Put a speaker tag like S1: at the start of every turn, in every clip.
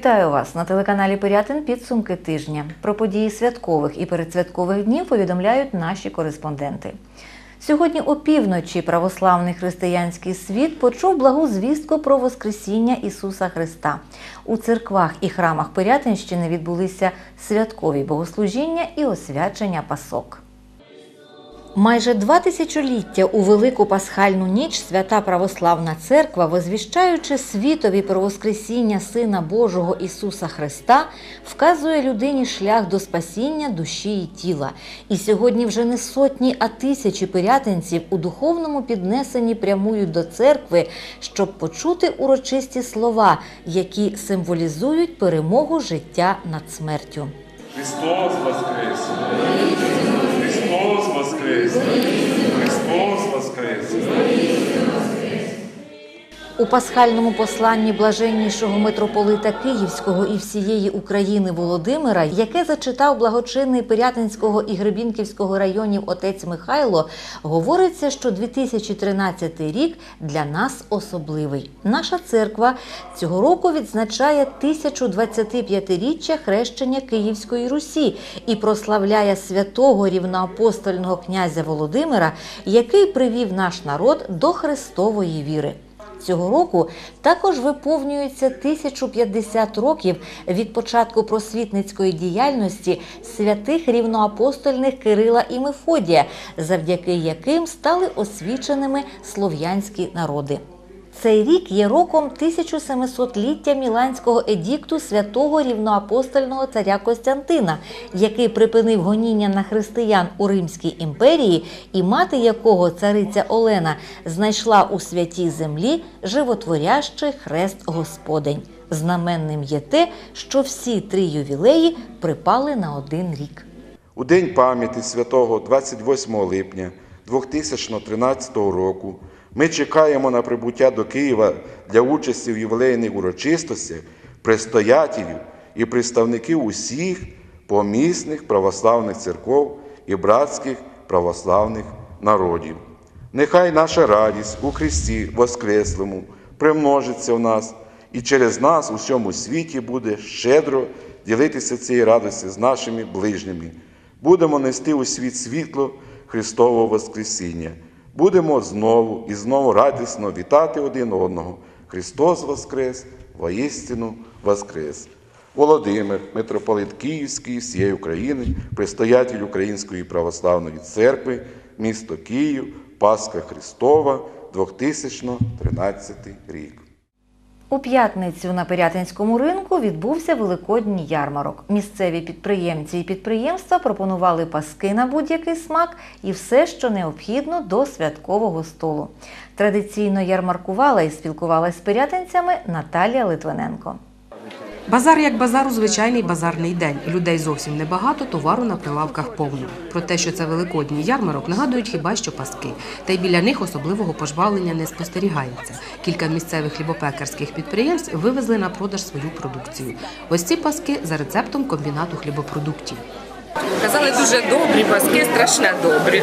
S1: Вітаю вас на телеканалі Пирятин підсумки тижня. Про події святкових і передсвяткових днів повідомляють наші кореспонденти. Сьогодні опівночі православний християнський світ почув благу звістку про Воскресіння Ісуса Христа. У церквах і храмах Пирятинщини відбулися святкові богослужіння і освячення пасок. Майже два тисячоліття у велику пасхальну ніч свята Православна Церква, возвіщаючи світові про Воскресіння Сина Божого Ісуса Христа, вказує людині шлях до спасіння душі і тіла. І сьогодні вже не сотні, а тисячі пирятинців у духовному піднесенні прямують до церкви, щоб почути урочисті слова, які символізують перемогу життя над смертю.
S2: Христос воскрес! Христос
S1: У пасхальному посланні блаженнішого митрополита Київського і всієї України Володимира, яке зачитав благочинний Пирятинського і Гребінківського районів отець Михайло, говориться, що 2013 рік для нас особливий. Наша церква цього року відзначає 1025-річчя хрещення Київської Русі і прославляє святого рівноапостольного князя Володимира, який привів наш народ до Христової віри. Цього року також виповнюється 1050 років від початку просвітницької діяльності святих рівноапостольних Кирила і Мефодія, завдяки яким стали освіченими слов'янські народи. Цей рік є роком 1700-ліття Міланського едікту святого рівноапостольного царя Костянтина, який припинив гоніння на християн у Римській імперії, і мати якого цариця Олена знайшла у святій землі животворящий хрест Господень. Знаменним є те, що всі три ювілеї припали на один рік.
S3: У день пам'яті святого 28 липня 2013 року ми чекаємо на прибуття до Києва для участі в ювілейних урочистостях предстоятелів і представників усіх помісних православних церков і братських православних народів. Нехай наша радість у Христі Воскреслому примножиться в нас і через нас у всьому світі буде щедро ділитися цією радості з нашими ближніми. Будемо нести у світ світло Христового Воскресіння. Будемо знову і знову радісно вітати один одного. Христос Воскрес, воістину Воскрес. Володимир, митрополит Київський, всієї України, предстоятель Української православної церкви, місто Київ, Пасха Христова, 2013 рік.
S1: У п'ятницю на Пирятинському ринку відбувся великодній ярмарок. Місцеві підприємці і підприємства пропонували паски на будь-який смак і все, що необхідно до святкового столу. Традиційно ярмаркувала і спілкувалася з пирятинцями Наталія Литвиненко.
S4: Базар як базар у звичайний базарний день. Людей зовсім небагато, товару на прилавках повно. Про те, що це великодній ярмарок, нагадують хіба що паски. Та й біля них особливого пожвавлення не спостерігається. Кілька місцевих хлібопекарських підприємств вивезли на продаж свою продукцію. Ось ці паски за рецептом комбінату хлібопродуктів.
S5: Казали дуже добрі паски, страшно добрі.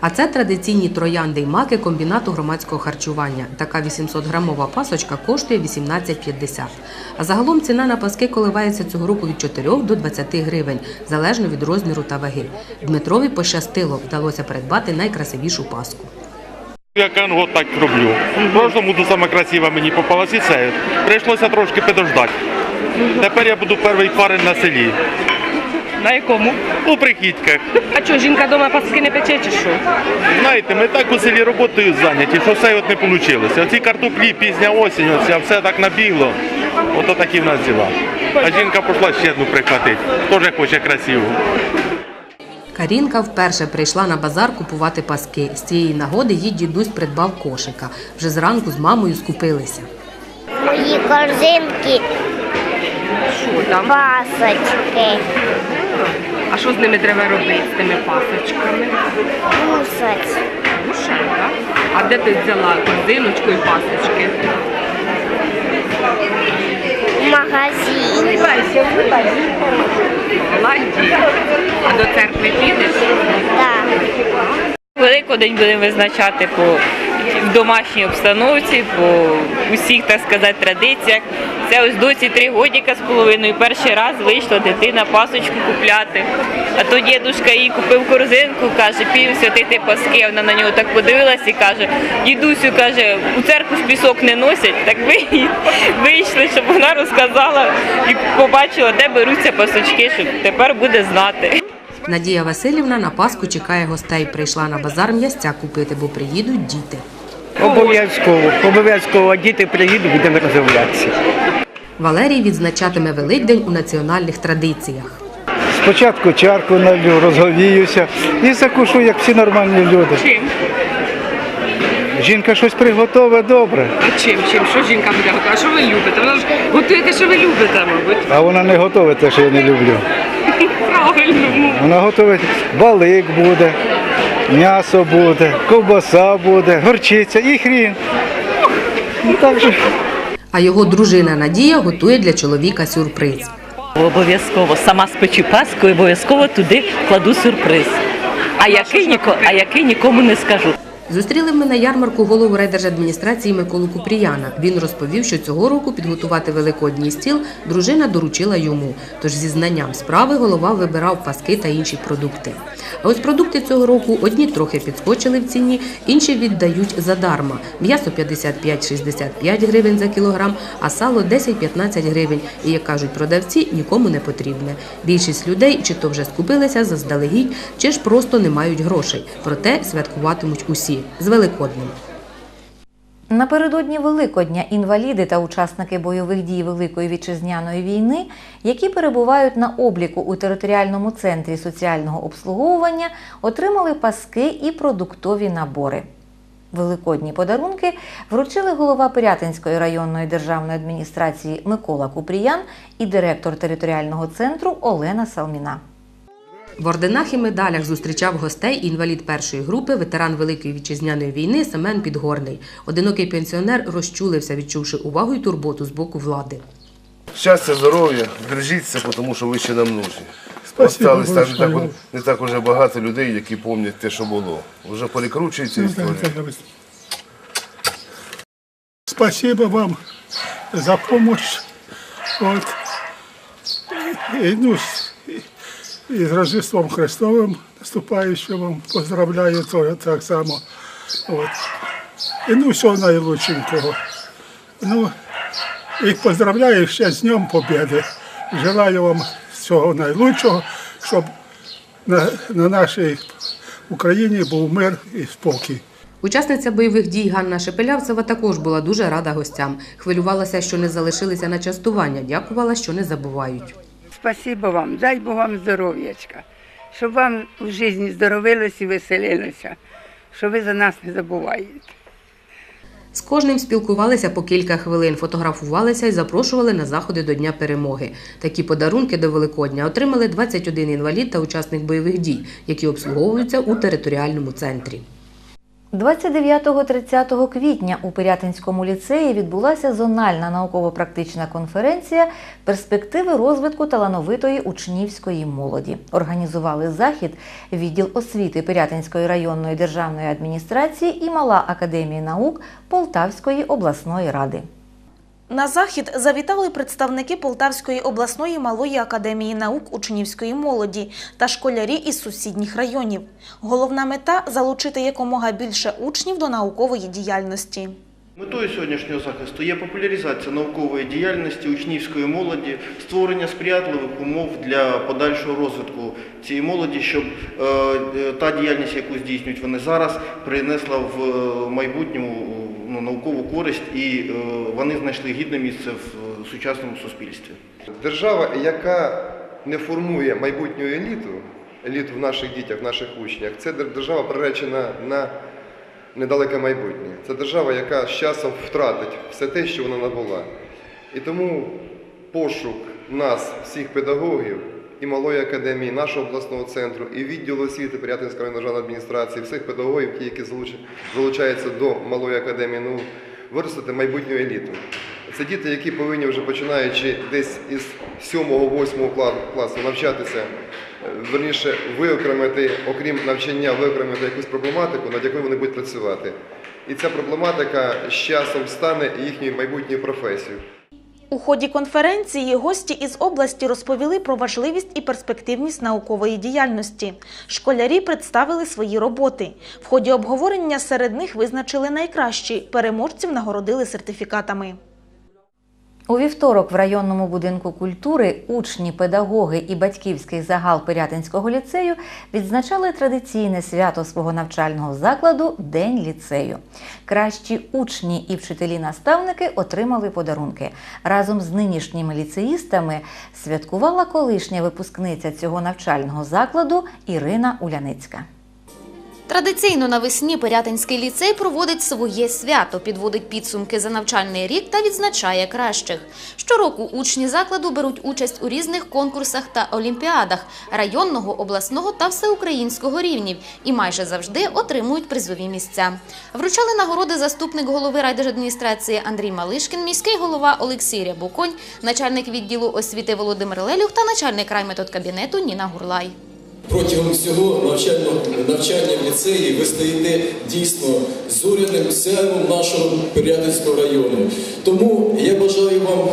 S4: А це традиційні троянди й маки комбінату громадського харчування. Така 800-грамова пасочка коштує 18,50. А загалом ціна на паски коливається цього року від 4 до 20 гривень, залежно від розміру та ваги. Дмитрові пощастило, вдалося придбати найкрасивішу паску.
S2: Я кангот так роблю. В прошлому то саме красива мені попалась і це. Прийшлося трошки підождати. Тепер я буду перший парень на селі.
S5: На якому?
S2: У прихідках.
S5: А що, жінка вдома паски не пече чи що?
S2: Знаєте, ми так у селі роботою зайняті, що все от не вийшло. Оці картоплі, пізня осінь, оця, все так набігло. Ото такі в нас діла. А жінка пішла ще одну прихватити. Теж хоче красиву.
S4: Карінка вперше прийшла на базар купувати паски. З цієї нагоди її дідусь придбав кошика. Вже зранку з мамою скупилися.
S6: Мої корзинки,
S5: Що там?
S6: пасочки,
S5: А що з ними треба робити, з тими пасочками?
S6: кусать.
S5: Душа, так? А де ти взяла корзиночку і пасочки?
S6: В магазині.
S5: Молодець. А до церкви підеш?
S6: Так.
S7: Великодень будемо визначати по
S5: домашній обстановці, по усіх, так сказати, традиціях. Це ось доці три годіка з половиною. Перший раз вийшла дитина пасочку купляти. А то дідушка їй купив корзинку, каже, пів святити паски. Вона на нього так подивилась і каже, дідусю каже, у церкву ж пісок не носять. Так ви вийшли, щоб вона розказала і побачила, де беруться пасочки, щоб тепер буде знати.
S4: Надія Васильівна на Пасху чекає гостей. Прийшла на базар м'ясця купити, бо приїдуть діти.
S7: Обов'язково, обов'язково діти приїдуть, будемо розмовлятися.
S4: Валерій відзначатиме Великдень у національних традиціях.
S8: Спочатку чарку налю, розговіюся і закушу, як всі нормальні люди.
S5: Чим?
S8: Жінка щось приготове добре,
S5: А чим? Чим? Що жінка буде готувати? Що ви любите? Вона ж готує те, що ви любите, мабуть.
S8: а вона не готове те, що я не люблю.
S5: Правильно.
S8: Вона готовить балик буде, м'ясо буде, ковбаса буде, горчиця і хрін. Ну, так же.
S4: А його дружина Надія готує для чоловіка сюрприз.
S9: Обов'язково сама спечу паску і обов'язково туди кладу сюрприз. А який, ніко, а який нікому не скажу.
S4: Зустріли ми на ярмарку голову райдержадміністрації Миколу Купріяна. Він розповів, що цього року підготувати великодній стіл дружина доручила йому. Тож зі знанням справи голова вибирав паски та інші продукти. А ось продукти цього року одні трохи підскочили в ціні, інші віддають задарма. М'ясо 55-65 гривень за кілограм, а сало 10-15 гривень. І, як кажуть продавці, нікому не потрібне. Більшість людей чи то вже скупилися заздалегідь, чи ж просто не мають грошей. Проте святкуватимуть усі з Великоднем.
S1: Напередодні Великодня інваліди та учасники бойових дій Великої вітчизняної війни, які перебувають на обліку у територіальному центрі соціального обслуговування, отримали паски і продуктові набори. Великодні подарунки вручили голова Пирятинської районної державної адміністрації Микола Купріян і директор територіального центру Олена Салміна.
S4: В орденах і медалях зустрічав гостей інвалід першої групи, ветеран Великої вітчизняної війни Семен Підгорний. Одинокий пенсіонер розчулився, відчувши увагу й турботу з боку влади.
S10: Щастя, здоров'я, держіться, тому що ви ще нам нужні. Осталось так, не, так, не так уже багато людей, які пам'ятають те, що було. Вже перекручується історія.
S11: Спасибо вам за помощь. Вот. И, ну, и с Рождеством Христовым наступающим вам поздравляю тоже так само. Вот. И ну всего наилучшенького. Ну, и поздравляю ще з Днем Победы. Желаю вам всього найлучшого, щоб на, на нашій Україні був мир і спокій.
S4: Учасниця бойових дій Ганна Шепелявцева також була дуже рада гостям. Хвилювалася, що не залишилися на частування. Дякувала, що не забувають.
S12: Спасибо вам, дай Бог вам здоров'ячка, щоб вам в житті здоровилось і веселилося, що ви за нас не забуваєте.
S4: З кожним спілкувалися по кілька хвилин, фотографувалися і запрошували на заходи до Дня перемоги. Такі подарунки до Великодня отримали 21 інвалід та учасник бойових дій, які обслуговуються у територіальному центрі.
S1: 29-30 квітня у Пирятинському ліцеї відбулася зональна науково-практична конференція Перспективи розвитку талановитої учнівської молоді. Організували захід відділ освіти Пирятинської районної державної адміністрації і Мала академія наук Полтавської обласної ради.
S13: На захід завітали представники Полтавської обласної малої академії наук учнівської молоді та школярі із сусідніх районів. Головна мета залучити якомога більше учнів до наукової діяльності.
S14: Метою сьогоднішнього захисту є популяризація наукової діяльності учнівської молоді, створення сприятливих умов для подальшого розвитку цієї молоді, щоб е, е, та діяльність, яку здійснюють вони зараз, принесла в е, майбутньому ну, користь і е, вони знайшли гідне місце в е, сучасному суспільстві.
S10: Держава, яка не формує майбутню еліту, еліту в наших дітях, в наших учнях, це держава приречена на недалеке майбутнє. Це держава, яка з часом втратить все те, що вона набула. І тому пошук нас, всіх педагогів, і малої академії, нашого обласного центру, і відділу освіти Пирятинської районної адміністрації, всіх педагогів, ті, які залучаються до малої академії, ну, виростити майбутню еліту. Це діти, які повинні вже починаючи десь із 7-8 класу навчатися, е, верніше виокремити, окрім навчання, виокремити якусь проблематику, над якою вони будуть працювати. і ця проблематика з часом стане їхньою майбутньою професією.
S13: У ході конференції гості із області розповіли про важливість і перспективність наукової діяльності. Школярі представили свої роботи. В ході обговорення серед них визначили найкращі, переможців нагородили сертифікатами.
S1: У вівторок в районному будинку культури учні, педагоги і батьківський загал Пирятинського ліцею відзначали традиційне свято свого навчального закладу День ліцею. Кращі учні і вчителі-наставники отримали подарунки. Разом з нинішніми ліцеїстами святкувала колишня випускниця цього навчального закладу Ірина Уляницька.
S15: Традиційно навесні Пирятинський ліцей проводить своє свято, підводить підсумки за навчальний рік та відзначає кращих. Щороку учні закладу беруть участь у різних конкурсах та олімпіадах районного, обласного та всеукраїнського рівнів і майже завжди отримують призові місця. Вручали нагороди заступник голови райдержадміністрації Андрій Малишкін, міський голова Олексій Рябоконь, начальник відділу освіти Володимир Лелюх та начальник райметодкабінету Ніна Гурлай.
S16: Протягом всього навчального навчання в ліцеї ви стаєте дійсно зоряним сяйвом нашого Пирятинського району. Тому я бажаю вам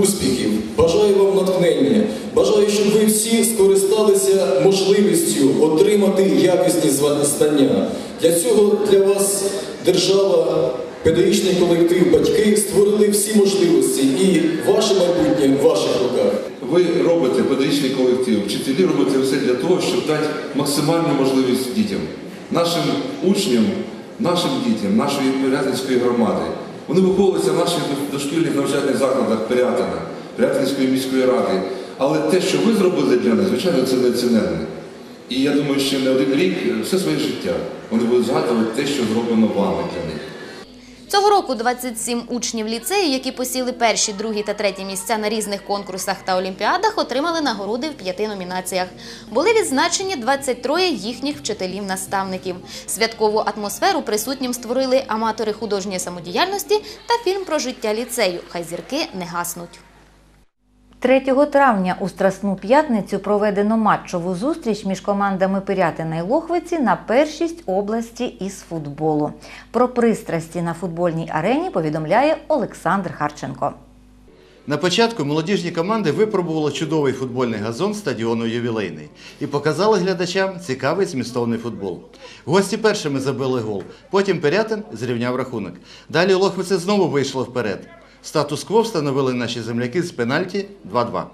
S16: успіхів, бажаю вам натхнення, бажаю, щоб ви всі скористалися можливістю отримати якісні знання. Для цього для вас держава, педагогічний колектив, батьки створили всі можливості, і ваше майбутнє в ваших руках.
S17: Ви робите педагогічний колектив, вчителі робите все для того, щоб дати максимальну можливість дітям, нашим учням, нашим дітям, нашої Пирятинської громади. Вони виховуються в наших дошкільних навчальних закладах Пирятина, Пирятинської міської ради. Але те, що ви зробили для них, звичайно, це неоціненне. І я думаю, що не один рік, все своє життя вони будуть згадувати те, що зроблено вами для них.
S15: Цього року 27 учнів ліцею, які посіли перші, другі та треті місця на різних конкурсах та олімпіадах, отримали нагороди в п'яти номінаціях. Були відзначені 23 їхніх вчителів-наставників. Святкову атмосферу присутнім створили аматори художньої самодіяльності та фільм про життя ліцею Хай зірки не гаснуть.
S1: 3 травня у Страсну п'ятницю проведено матчову зустріч між командами Пирятина і Лохвиці на першість області із футболу. Про пристрасті на футбольній арені повідомляє Олександр Харченко.
S18: На початку молодіжні команди випробували чудовий футбольний газон стадіону Ювілейний і показали глядачам цікавий змістовний футбол. Гості першими забили гол, потім Пирятин зрівняв рахунок. Далі Лохвице знову вийшло вперед. Статус-кво встановили наші земляки з пенальті 2-2.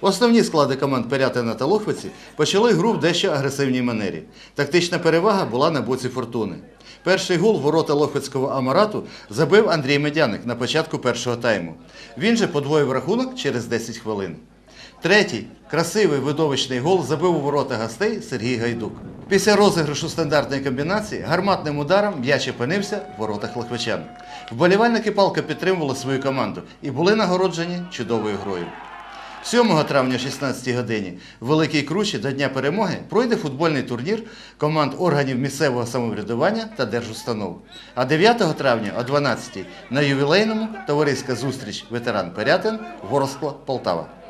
S18: Основні склади команд Пирятина та Лохвиці почали гру в дещо агресивній манері. Тактична перевага була на боці фортуни. Перший гол ворота Лохвицького амарату забив Андрій Медяник на початку першого тайму. Він же подвоїв рахунок через 10 хвилин. Третій красивий видовищний гол забив у ворота гостей Сергій Гайдук. Після розіграшу стандартної комбінації гарматним ударом м'яч опинився в воротах лохвичан. Вболівальники палка підтримували свою команду і були нагороджені чудовою грою. 7 травня о 16 годині в Великій Кручі до Дня перемоги пройде футбольний турнір команд органів місцевого самоврядування та держустанов. А 9 травня о 12 на ювілейному товариська зустріч ветеран Пирятин Ворскла Полтава.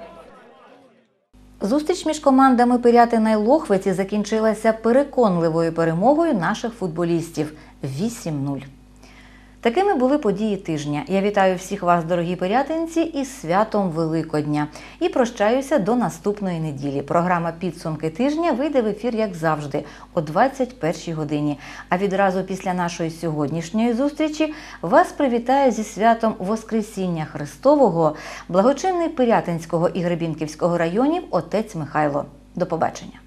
S1: Зустріч між командами Пирятина і Лохвиці закінчилася переконливою перемогою наших футболістів 8-0. Такими були події тижня. Я вітаю всіх вас, дорогі пирятинці, із святом Великодня і прощаюся до наступної неділі. Програма Підсумки тижня вийде в ефір, як завжди, о 21 годині. А відразу після нашої сьогоднішньої зустрічі вас привітає зі святом Воскресіння Христового благочинний Пирятинського і Гребінківського районів отець Михайло. До побачення.